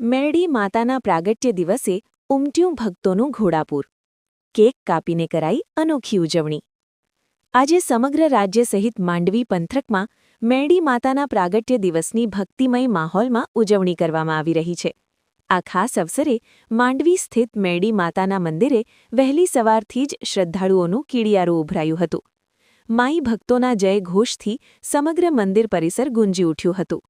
મેરડી માતાના પ્રાગટ્ય દિવસે ઉમટ્યું ભક્તોનું ઘોડાપૂર. કેક કાપીને કરાઈ અનોખી ઉજવણી. આજે સમગ્ર રાજ્ય સહિત માંડવી પંથકમાં મેરડી માતાના પ્રાગટ્ય દિવસની ભક્તિમય માહોલમાં ઉજવણી કરવામાં આવી રહી છે. આ ખાસ અવસરે માંડવી સ્થિત મેરડી માતાના મંદિરે વહેલી સવારથી જ શ્રદ્ધાળુઓનું કીડિયારું ઉભરાયું હતું. માઈ ભક્તોના જય ઘોષથી સમગ્ર મંદિર પરિસર ગુંજી ઉઠ્યું હતું.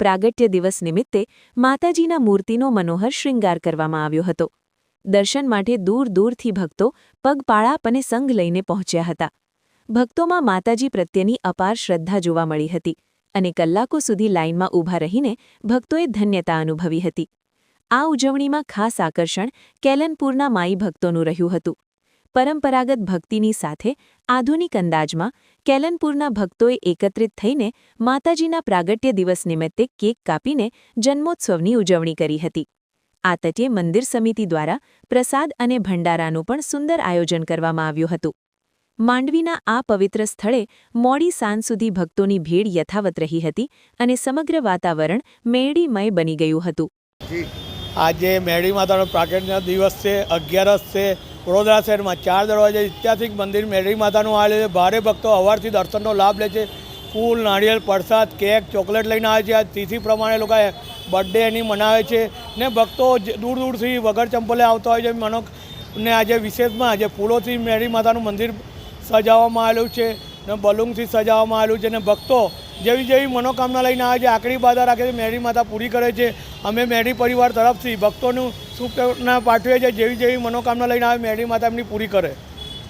પ્રાગટ્ય દિવસ નિમિત્તે માતાજીના મૂર્તિનો મનોહર શૃંગાર કરવામાં આવ્યો હતો. દર્શન માટે દૂર દૂરથી ભક્તો પગપાળાપ અને સંઘ લઈને પહોંચ્યા હતા. ભક્તોમાં માતાજી પ્રત્યેની અપાર શ્રદ્ધા જોવા મળી હતી અને કલાકો સુધી લાઇનમાં ઊભા રહીને ભક્તોએ ધન્યતા અનુભવી હતી. આ ઉજવણીમાં ખાસ આકર્ષણ કેલનપુરના માઈ ભક્તોનું રહ્યું હતું. પરંપરાગત ભક્તિની સાથે આધુનિક અંદાજમાં કેલનપુરના ભક્તોએ એકત્રિત થઈને માતાજીના પ્રાગટ્ય દિવસ નિમિત્તે કેક કાપીને જન્મોત્સવની ઉજવણી કરી હતી. આ તટે મંદિર સમિતિ દ્વારા પ્રસાદ અને ભંડારાનું પણ સુંદર આયોજન કરવામાં આવ્યું હતું. માંડવીના આ પવિત્ર સ્થળે મોડી સાંજ સુધી ભક્તોની ભીડ યથાવત રહી હતી અને સમગ્ર વાતાવરણ મેળીમય બની ગયું હતું. આજે મેળી માતાનો પ્રાગટ્ય દિવસ છે, અગિયારસ છે વડોદરા શહેરમાં ચાર દરવાજે ઐતિહાસિક મંદિર મેળી માતાનું આવેલું છે. ભારે ભક્તો અવારથી દર્શનનો લાભ લે છે. ફૂલ નાળિયેર પ્રસાદ, કેક, ચોકલેટ લઈને આવે છે. આ તિથિ પ્રમાણે લોકો બર્થડે એની મનાવે છે ને ભક્તો દૂર દૂરથી વગર ચંપલે આવતા હોય છે. મનો ને આજે વિશેષમાં આજે ફૂલોથી મેળી માતાનું મંદિર સજાવવામાં આવેલું છે ને બલૂનથી સજાવવામાં આવેલું છે ને ભક્તો જેવી જેવી મનોકામના લઈને આવે છે. આકરી બાધા રાખે છે. મેળી માતા પૂરી કરે છે. અમે મેળી પરિવાર તરફથી ભક્તોનું શુભકામના પાઠવીએ છીએ જેવી જેવી મનોકામના લઈને આવે મેળી માતા એમની પૂરી કરે.